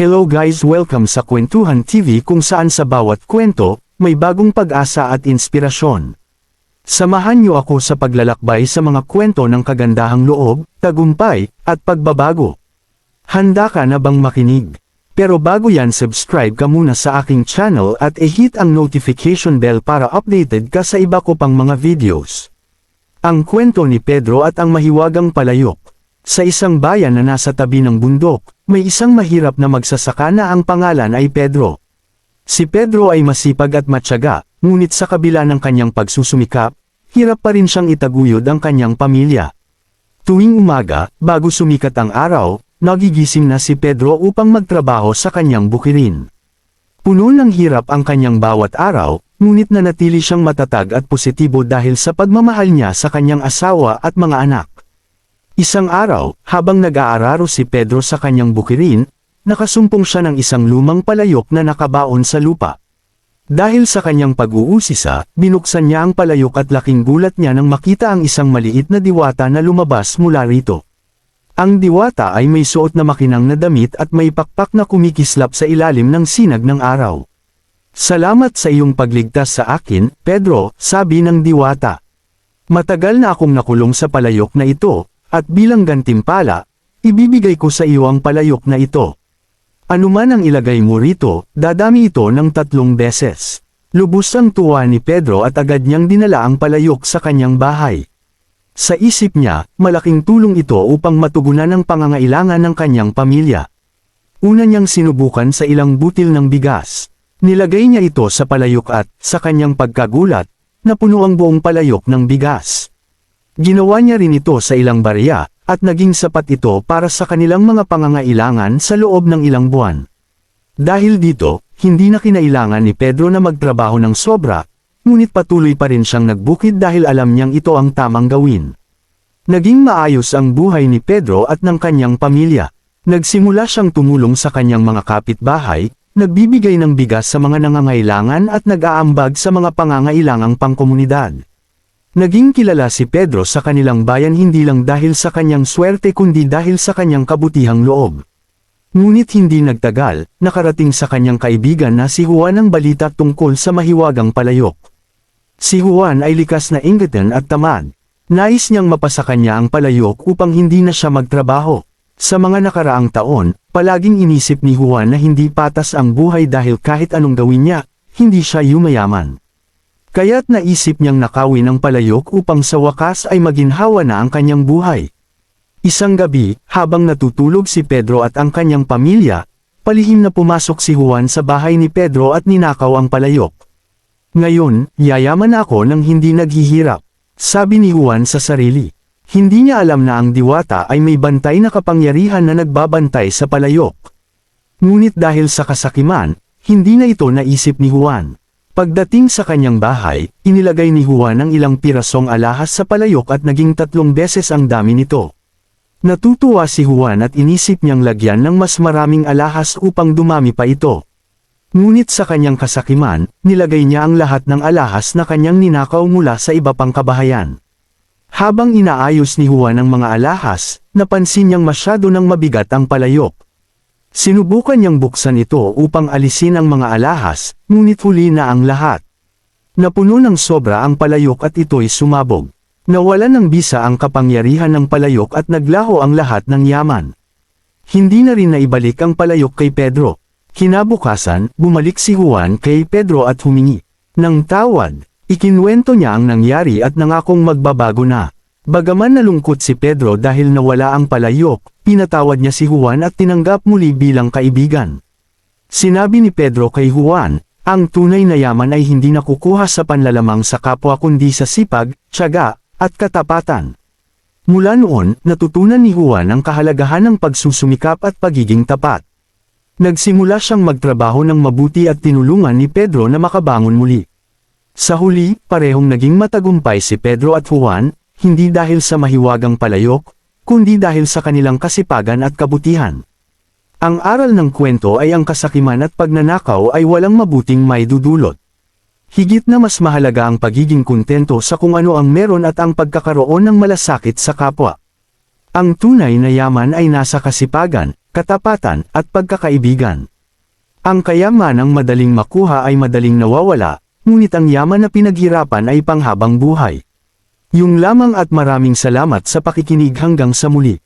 Hello guys welcome sa Kwentuhan TV kung saan sa bawat kwento, may bagong pag-asa at inspirasyon. Samahan niyo ako sa paglalakbay sa mga kwento ng kagandahang loob, tagumpay, at pagbabago. Handa ka na bang makinig? Pero bago yan subscribe ka muna sa aking channel at i-hit ang notification bell para updated ka sa iba ko pang mga videos. Ang kwento ni Pedro at ang mahiwagang palayok. Sa isang bayan na nasa tabi ng bundok, may isang mahirap na magsasaka na ang pangalan ay Pedro. Si Pedro ay masipag at matyaga, ngunit sa kabila ng kanyang pagsusumikap, hirap pa rin siyang itaguyod ang kanyang pamilya. Tuwing umaga, bago sumikat ang araw, nagigising na si Pedro upang magtrabaho sa kanyang bukirin. Puno ng hirap ang kanyang bawat araw, ngunit nanatili siyang matatag at positibo dahil sa pagmamahal niya sa kanyang asawa at mga anak. Isang araw, habang nag-aararo si Pedro sa kanyang bukirin, nakasumpong siya ng isang lumang palayok na nakabaon sa lupa. Dahil sa kanyang pag-uusisa, binuksan niya ang palayok at laking gulat niya nang makita ang isang maliit na diwata na lumabas mula rito. Ang diwata ay may suot na makinang na damit at may pakpak na kumikislap sa ilalim ng sinag ng araw. Salamat sa iyong pagligtas sa akin, Pedro, sabi ng diwata. Matagal na akong nakulong sa palayok na ito, at bilang gantimpala, ibibigay ko sa iyo ang palayok na ito. Anuman ang ilagay mo rito, dadami ito ng tatlong beses. Lubos ang tuwa ni Pedro at agad niyang dinala ang palayok sa kanyang bahay. Sa isip niya, malaking tulong ito upang matugunan ang pangangailangan ng kanyang pamilya. Una niyang sinubukan sa ilang butil ng bigas. Nilagay niya ito sa palayok at, sa kanyang pagkagulat, napuno ang buong palayok ng bigas. Ginawa niya rin ito sa ilang barya, at naging sapat ito para sa kanilang mga pangangailangan sa loob ng ilang buwan. Dahil dito, hindi na kinailangan ni Pedro na magtrabaho ng sobra, ngunit patuloy pa rin siyang nagbukid dahil alam niyang ito ang tamang gawin. Naging maayos ang buhay ni Pedro at ng kanyang pamilya. Nagsimula siyang tumulong sa kanyang mga kapitbahay, nagbibigay ng bigas sa mga nangangailangan at nag-aambag sa mga pangangailangang pangkomunidad. Naging kilala si Pedro sa kanilang bayan hindi lang dahil sa kanyang swerte kundi dahil sa kanyang kabutihang loob. Ngunit hindi nagtagal, nakarating sa kanyang kaibigan na si Juan ang balita tungkol sa mahiwagang palayok. Si Juan ay likas na ingatan at tamad. Nais niyang mapasa kanya ang palayok upang hindi na siya magtrabaho. Sa mga nakaraang taon, palaging inisip ni Juan na hindi patas ang buhay dahil kahit anong gawin niya, hindi siya yumayaman. Kaya't naisip niyang nakawin ang palayok upang sa wakas ay maginhawa na ang kanyang buhay. Isang gabi, habang natutulog si Pedro at ang kanyang pamilya, palihim na pumasok si Juan sa bahay ni Pedro at ninakaw ang palayok. Ngayon, yayaman ako nang hindi naghihirap, sabi ni Juan sa sarili. Hindi niya alam na ang diwata ay may bantay na kapangyarihan na nagbabantay sa palayok. Ngunit dahil sa kasakiman, hindi na ito naisip ni Juan. Pagdating sa kanyang bahay, inilagay ni Juan ang ilang pirasong alahas sa palayok at naging tatlong beses ang dami nito. Natutuwa si Juan at inisip niyang lagyan ng mas maraming alahas upang dumami pa ito. Ngunit sa kanyang kasakiman, nilagay niya ang lahat ng alahas na kanyang ninakaw mula sa iba pang kabahayan. Habang inaayos ni Juan ang mga alahas, napansin niyang masyado ng mabigat ang palayok. Sinubukan niyang buksan ito upang alisin ang mga alahas, ngunit huli na ang lahat. Napuno ng sobra ang palayok at ito'y sumabog. Nawalan ng bisa ang kapangyarihan ng palayok at naglaho ang lahat ng yaman. Hindi na rin naibalik ang palayok kay Pedro. Kinabukasan, bumalik si Juan kay Pedro at humingi. Nang tawad, ikinwento niya ang nangyari at nangakong magbabago na. Bagaman nalungkot si Pedro dahil nawala ang palayok, pinatawad niya si Juan at tinanggap muli bilang kaibigan. Sinabi ni Pedro kay Juan, ang tunay na yaman ay hindi nakukuha sa panlalamang sa kapwa kundi sa sipag, tiyaga, at katapatan. Mula noon, natutunan ni Juan ang kahalagahan ng pagsusumikap at pagiging tapat. Nagsimula siyang magtrabaho ng mabuti at tinulungan ni Pedro na makabangon muli. Sa huli, parehong naging matagumpay si Pedro at Juan, hindi dahil sa mahiwagang palayok, kundi dahil sa kanilang kasipagan at kabutihan. Ang aral ng kwento ay ang kasakiman at pagnanakaw ay walang mabuting may dudulot. Higit na mas mahalaga ang pagiging kontento sa kung ano ang meron at ang pagkakaroon ng malasakit sa kapwa. Ang tunay na yaman ay nasa kasipagan, katapatan, at pagkakaibigan. Ang kayamanang madaling makuha ay madaling nawawala, ngunit ang yaman na pinaghirapan ay panghabang buhay. Yung lamang at maraming salamat sa pakikinig hanggang sa muli.